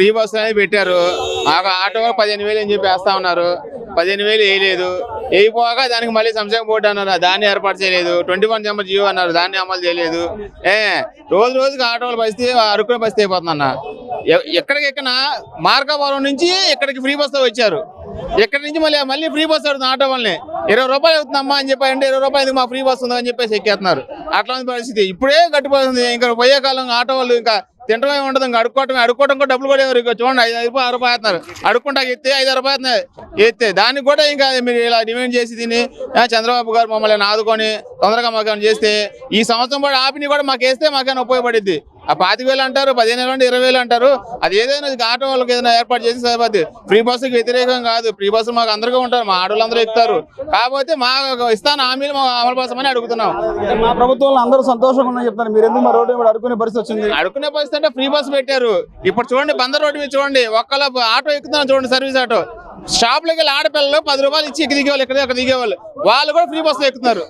Free bus అనేది పెట్టారు. మాకు ఆటో పదిహేను వేలు అని చెప్పి వేస్తా ఉన్నారు. పదిహేను వేలు వేయలేదు. వేయిపోగా దానికి మళ్ళీ సంక్షేమ బోర్డు అన్నారు. దాన్ని ఏర్పాటు చేయలేదు. ట్వంటీ వన్ నెంబర్ జియో అన్నారు. దాన్ని అమలు చేయలేదు. ఏ రోజు రోజుకి ఆటోల పరిస్థితి అరుకునే పరిస్థితి అయిపోతుంది అన్న. ఎ- మార్గవరం నుంచి ఇక్కడికి ఫ్రీ బస్సులో వచ్చారు. ఎక్కడి నుంచి మళ్ళీ మళ్ళీ ఫ్రీ బస్ అవుతుంది ఆటో వాళ్ళని ఇరవై రూపాయలు అవుతుందమ్మా అని చెప్పి అంటే ఇరవై రూపాయలు మా ఫ్రీ బస్ ఉందని చెప్పేసి ఎక్కేస్తున్నారు. అట్లాంటి పరిస్థితి. ఇప్పుడే గట్టిపోతుంది ఇంకా పోయే కాలం ఆటో వాళ్ళు ఇంకా తింటమే ఉండదు ఇంకా అడుక్కోవటం అడుక్కోవడం కూడా డబ్బులు కూడా ఎవరు చూడండి ఐదు రూపాయలు ఆరు రూపాయలు అవుతున్నారు అడుక్కుంటా ఎత్తే ఐదు రూపాయలు అవుతున్నాయి. ఎత్తే. దానికి కూడా ఇంకా మీరు ఇలా డిమాండ్ చేసి దీన్ని చంద్రబాబు గారు మమ్మల్ని ఆదుకొని తొందరగా మాకు చేస్తే ఈ సంవత్సరం కూడా ఆపిని కూడా మాకు వేస్తే మాకైనా ఉపయోగపడిద్ది. ఆ పాతిక వేలు అంటారు పదిహేను వేలు అంటే ఇరవై వేలు అంటారు. అది ఏదైనా ఆటో వాళ్ళకి ఏదైనా ఏర్పాటు చేసి సరిపోద్ది. ఫ్రీ బస్సుకి వ్యతిరేకం కాదు. ఫ్రీ బస్సు మాకు అందరికీ ఉంటారు. మా ఆడవాళ్ళందరూ ఎక్కుతారు. కాకపోతే మా ఇస్తాను హామీలు మా అమలు పరచమని అడుగుతున్నాం. మా ప్రభుత్వంలో అందరూ సంతోషంగా ఉన్నాయని చెప్తారు మీరు ఎందుకు మా రోడ్డు అడుకునే పరిస్థితి వచ్చింది? అడుకునే పరిస్థితి అంటే ఫ్రీ బస్ పెట్టారు. ఇప్పుడు చూడండి బందర్ రోడ్డు మీద చూడండి. ఒక్కల ఆటో ఎక్కుతున్నాం చూడండి సర్వీస్ ఆటో. షాపులకి వెళ్ళి ఆడపిల్లలు పది రూపాయలు ఇచ్చి ఇక్కడ దిగేవాళ్ళు ఇక్కడ దిగేవాళ్ళు వాళ్ళు కూడా ఫ్రీ బస్సులో ఎక్కుతున్నారు.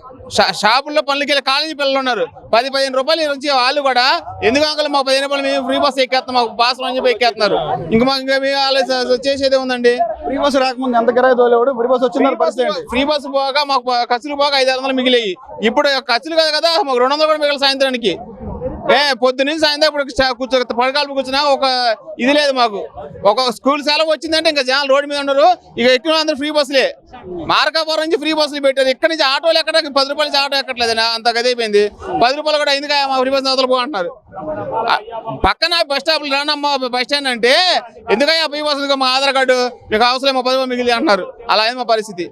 షాపుల్లో పనులకి వెళ్ళి కాలేజీ పిల్లలు ఉన్నారు. పది పదిహేను రూపాయలు వచ్చి వాళ్ళు కూడా ఎందుకు అంకల్ మా పదిహేను రూపాయలు మేము ఫ్రీ బస్ ఎక్కేస్తాం మాకు పాస్ అని చెప్పి ఎక్కేస్తున్నారు. ఇంకా మాకు ఇంకా మేము ఆలోచన చేసేదే ఉందండి ఫ్రీ బస్ రాకముందు ఎంత కిరాయి తోలేవాడు? ఫ్రీ బస్ వచ్చిన ఫ్రీ బస్ పోగా మాకు ఖర్చులు పోగా ఐదు ఆరు వందలు మిగిలాయి. ఇప్పుడు ఖర్చులు కాదు కదా మాకు రెండు వందలు కూడా మిగిలిన సాయంత్రానికి. ఏ పొద్దు నుంచి సాయంత్రం ఇప్పుడు కూర్చో పడకాలు కూర్చున్నా ఒక ఇది లేదు మాకు. ఒక స్కూల్ సెలవు వచ్చిందంటే ఇంకా జనాలు రోడ్డు మీద ఉన్నారు. ఇక ఎక్కిన అందరూ ఫ్రీ బస్సులే. మార్కాపురం నుంచి ఫ్రీ బస్సులు పెట్టారు. ఇక్కడ నుంచి ఆటోలు ఎక్కడ? పది రూపాయలు నుంచి ఆటో ఎక్కట్లేదు. అంత గదైపోయింది. పది రూపాయలు కూడా ఎందుకు మా ఫ్రీ బస్ వదలపో అంటున్నారు. పక్కన బస్ స్టాప్ రానమ్మా బస్ స్టాండ్ అంటే ఎందుకయ్యా ఫ్రీ బస్సు మా ఆధార్ కార్డు మీకు అవసరం మా పది రూపాయలు మిగిలి అంటున్నారు. అలా అయింది మా పరిస్థితి.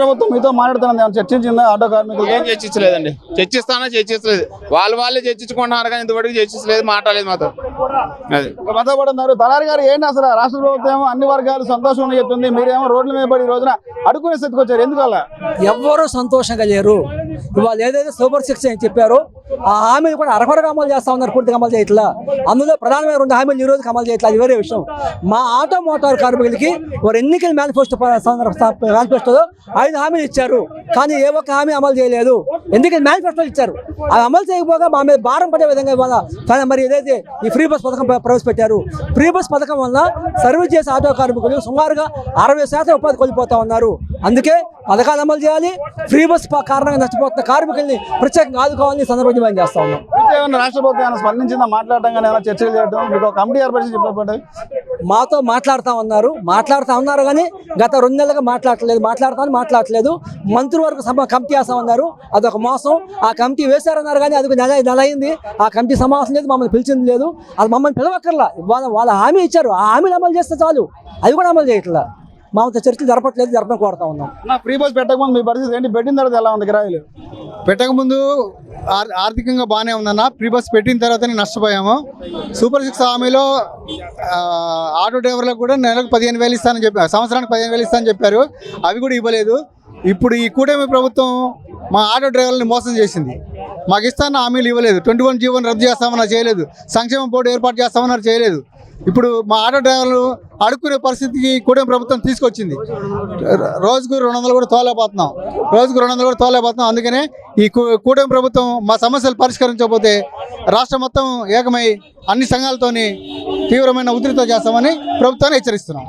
ప్రభుత్వం మీతో మాట్లాడుతున్నది చర్చించిందా? ఆటో కార్మికులతో? ఏం చర్చించలేదండి. చర్చిస్తానా? చర్చించలేదు వాళ్ళు వాళ్ళే చర్చించుకుంటున్నారు కానీ ఇంతవరకు చర్చించలేదు మాట్లాడలేదు మాతో. అది. ఒక తలారి గారు ఏంటి అసలు? రాష్ట్ర ప్రభుత్వం అన్ని వర్గాలు సంతోషంగా చెప్తుంది మీరేమో రోడ్ల మీద పడి ఈ రోజున అడుకునే స్థితికి వచ్చారు. ఎందుకు ఎవ్వరూ సంతోషంగా లేరు. ఇవాళ ఏదైతే సూపర్ సిక్స్ అని చెప్పారో ఆ హామీలు కూడా అరకొరగా అమలు చేస్తా ఉన్నారు పూర్తిగా అమలు చేయట్లా? అందులో ప్రధానమైన రెండు హామీలు ఈ రోజుకి అమలు చేయట్లా? అది వేరే విషయం. మా ఆటో మోటార్ కార్మికులకి వారు ఎన్నికల మేనిఫెస్టో మేనిఫెస్టోలో ఐదు హామీలు ఇచ్చారు. కానీ ఏ ఒక్క హామీ అమలు చేయలేదు. ఎన్నికల మేనిఫెస్టోలు ఇచ్చారు. అది అమలు చేయకపోగా మా మీద భారం పడే విధంగా ఇవాళ కానీ మరి ఏదైతే ఈ ఫ్రీ బస్ పథకం ప్రవేశపెట్టారు ఫ్రీ బస్ పథకం వల్ల సర్వీస్ చేసే ఆటో కార్మికులు సుమారుగా అరవై శాతం ఉపాధి కోల్పోతా ఉన్నారు. అందుకే పథకాలు అమలు చేయాలి. ఫ్రీ బస్ కారణంగా నష్టపోతున్న కార్మికుల్ని ప్రత్యేకంగా ఆదుకోవాలని సందర్భంగా డిమాండ్ చేస్తా ఉన్నాం. రాష్ట్ర ప్రభుత్వం స్పందించిందా? మాట్లాడటం కానీ ఏమైనా చర్చలు చేయడం మీకు కమిటీ చెప్పబడ్డాయి మాతో మాట్లాడుతూ ఉన్నారు. మాట్లాడుతూ ఉన్నారు కానీ గత రెండు నెలలుగా మాట్లాడట్లేదు. మాట్లాడతామని మాట్లాడట్లేదు. మంత్రివర్గ సభ కమిటీ వేస్తామన్నారు అదొక మోసం. ఆ కమిటీ వేశారన్నారు కానీ అది నెల నెల అయింది ఆ కమిటీ సమావేశం లేదు. మమ్మల్ని పిలిచింది లేదు. అది మమ్మల్ని పిలవక్కర్లా. వాళ్ళ వాళ్ళ హామీ ఇచ్చారు. ఆ హామీలు అమలు చేస్తే చాలు. అది కూడా అమలు చేయట్లా. మాతో చర్చలు జరపట్లేదు జరపడం కోరుతా ఉన్నాం. నా ఫ్రీ బస్ పెట్టకముందు మీ పరిస్థితి ఏంటి? పెట్టిన తర్వాత ఎలా ఉంది కిరాయిలు? పెట్టకముందు ఆర్- ఆర్థికంగా బాగానే ఉందన్న. ప్రీ బస్ పెట్టిన తర్వాతనే నష్టపోయాము. సూపర్ సిక్స్ హామీలో ఆ, ఆటో డ్రైవర్లకు కూడా నెలకు పదిహేను వేలు ఇస్తానని చెప్పారు సంవత్సరానికి పదిహేను వేలు ఇస్తానని చెప్పారు. అవి కూడా ఇవ్వలేదు. ఇప్పుడు ఈ కూటమి ప్రభుత్వం మా ఆటో డ్రైవర్లని మోసం చేసింది. మాకు ఇస్తాన హామీలు ఇవ్వలేదు. ట్వంటీ వన్ జీవోని రద్దు చేస్తామన్నా చేయలేదు. సంక్షేమ బోర్డు ఏర్పాటు చేస్తామన్నారు చేయలేదు. ఇప్పుడు మా ఆటో డ్రైవర్లు అడుక్కునే పరిస్థితికి కూటమి ప్రభుత్వం తీసుకొచ్చింది. రోజుకు రెండు వందలు కూడా తోలేకపోతున్నాం. రోజుకు రెండు వందలు కూడా తోలేకపోతున్నాం. అందుకనే ఈ కూటమి ప్రభుత్వం మా సమస్యలు పరిష్కరించకపోతే రాష్ట్రం మొత్తం ఏకమై అన్ని సంఘాలతోని తీవ్రమైన ఉధృత చేస్తామని ప్రభుత్వాన్ని హెచ్చరిస్తున్నాం.